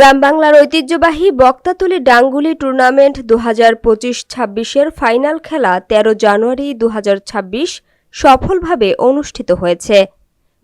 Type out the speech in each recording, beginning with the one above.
গ্রাম বাংলার ঐতিহ্যবাহী বক্তাতুলি ডাঙ্গুলি টুর্নামেন্ট দু হাজার পঁচিশ ছাব্বিশের ফাইনাল খেলা তেরো জানুয়ারি দু হাজার ছাব্বিশ সফলভাবে অনুষ্ঠিত হয়েছে।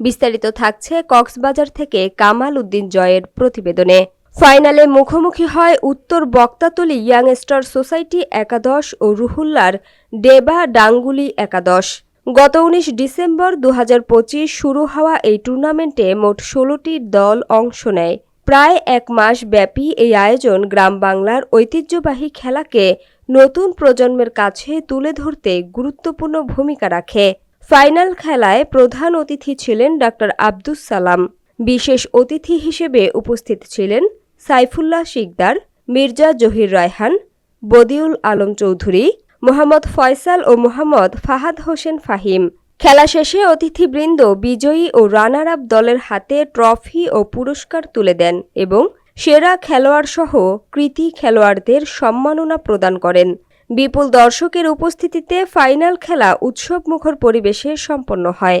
বিস্তারিত থাকছে কক্সবাজার থেকে কামাল উদ্দিন জয়ের প্রতিবেদনে। ফাইনালে মুখোমুখি হয় উত্তর বক্তাতলি ইয়াংস্টার সোসাইটি একাদশ ও রুহুল্লার ডেবা ডাঙ্গুলি একাদশ। গত উনিশ ডিসেম্বর দু হাজার পঁচিশ শুরু হওয়া এই টুর্নামেন্টে মোট ষোলোটি দল অংশ নেয়। প্রায় এক মাস ব্যাপী এই আয়োজন গ্রাম বাংলার ঐতিহ্যবাহী খেলাকে নতুন প্রজন্মের কাছে তুলে ধরতে গুরুত্বপূর্ণ ভূমিকা রাখে। ফাইনাল খেলায় প্রধান অতিথি ছিলেন ডাক্তার আব্দুস সালাম। বিশেষ অতিথি হিসেবে উপস্থিত ছিলেন সাইফুল্লাহ শিকদার, মির্জা জহির রায়হান, বদিউল আলম চৌধুরী, মোহাম্মদ ফয়সাল ও মোহাম্মদ ফাহাদ হোসেন ফাহিম। খেলা শেষে অতিথিবৃন্দ বিজয়ী ও রানার আপ দলের হাতে ট্রফি ও পুরস্কার তুলে দেন এবং সেরা খেলোয়াড় সহ কৃতি খেলোয়াড়দের সম্মাননা প্রদান করেন। বিপুল দর্শকের উপস্থিতিতে ফাইনাল খেলা উৎসবমুখর পরিবেশে সম্পন্ন হয়।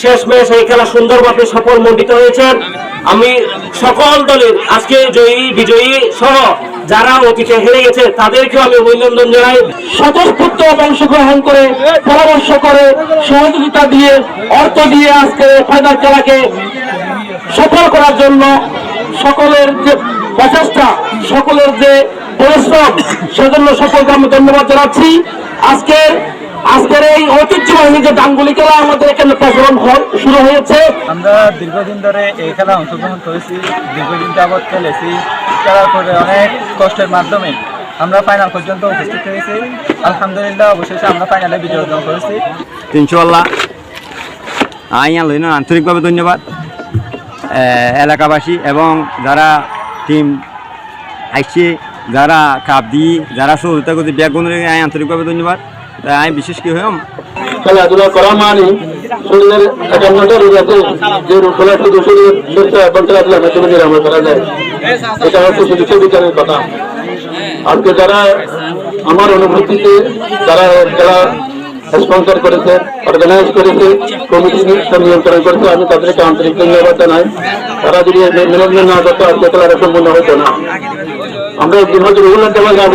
শেষমেশ এই খেলা সুন্দরভাবে সফল মণ্ডিত হয়েছে। আমি সকল দলের আজকে জয়ী, বিজয়ী সহ যারা অতীতে হেরে গেছে, তাদেরকেও আমি অভিনন্দন জানাই। স্বতঃস্ফূর্ত অংশগ্রহণ করে পরামর্শ করে সহযোগিতা দিয়ে, অর্থ দিয়ে আজকে ফাইনাল খেলাকে সফল করার জন্য সকলের যে প্রচেষ্টা, সকলের যে পরিশ্রম, সেজন্য সকলকে আমি ধন্যবাদ জানাচ্ছি। আজকের আজকের এই ঐতিহ্যবাহী যে ডাঙ্গুলি খেলা আমাদের এখানে প্রচলন শুরু হয়েছে। আমরা দীর্ঘদিন ধরে এই খেলা অংশগ্রহণ করেছি দীর্ঘদিন যাবৎ খেলেছি খেলার পরে অনেক কষ্টের মাধ্যমে আমরা ফাইনাল পর্যন্ত উপস্থিত হয়েছি। আলহামদুলিল্লাহ অবশেষে আমরা ফাইনালে বিজয় অর্জন করেছি। ইনশাল্লাহ আইয়া লইন আন্তরিকভাবে ধন্যবাদ। এলাকাবাসী এবং যারা টিম আইসছে যারা কাপ দিয়ে যারা সহযোগিতা করছে আই আন্তরিকভাবে ধন্যবাদ। তাই আমি বিশেষ কি হইম? খেলাধুলা করা মানে শরীরের একান্নটা রোগ আছে, যে রোগগুলো শুধু শরীর সুস্থ এবং খেলাধুলা মাধ্যমে নিরাময় করা যায় এটা হচ্ছে চিকিৎসা বিজ্ঞানের কথা। আজকে যারা আমার অনুভূতিতে যারা খেলা স্পন্সর করেছে অর্গানাইজ করেছে, কমিটি নিয়ন্ত্রণ করেছে, আমি তাদেরকে আন্তরিক ধন্যবাদ জানাই। তারা যদি ম্যানেজমেন্ট না করতো, আজকে খেলাটা সম্পূর্ণ হতো না। আমরা একদিন হয়তো রুগুলার দেওয়া যাব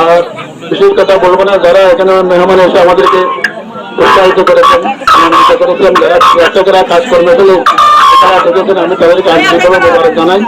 আর বিশেষ কথা বলব না, যারা এখানে মেহমান এসে আমাদেরকে উৎসাহিত করেছেন করেছেন, যারা দর্শকেরা কাজ করবে বলে তারা দেখেছেন, আমি তাদেরকে আন্তরিকভাবে জানাই।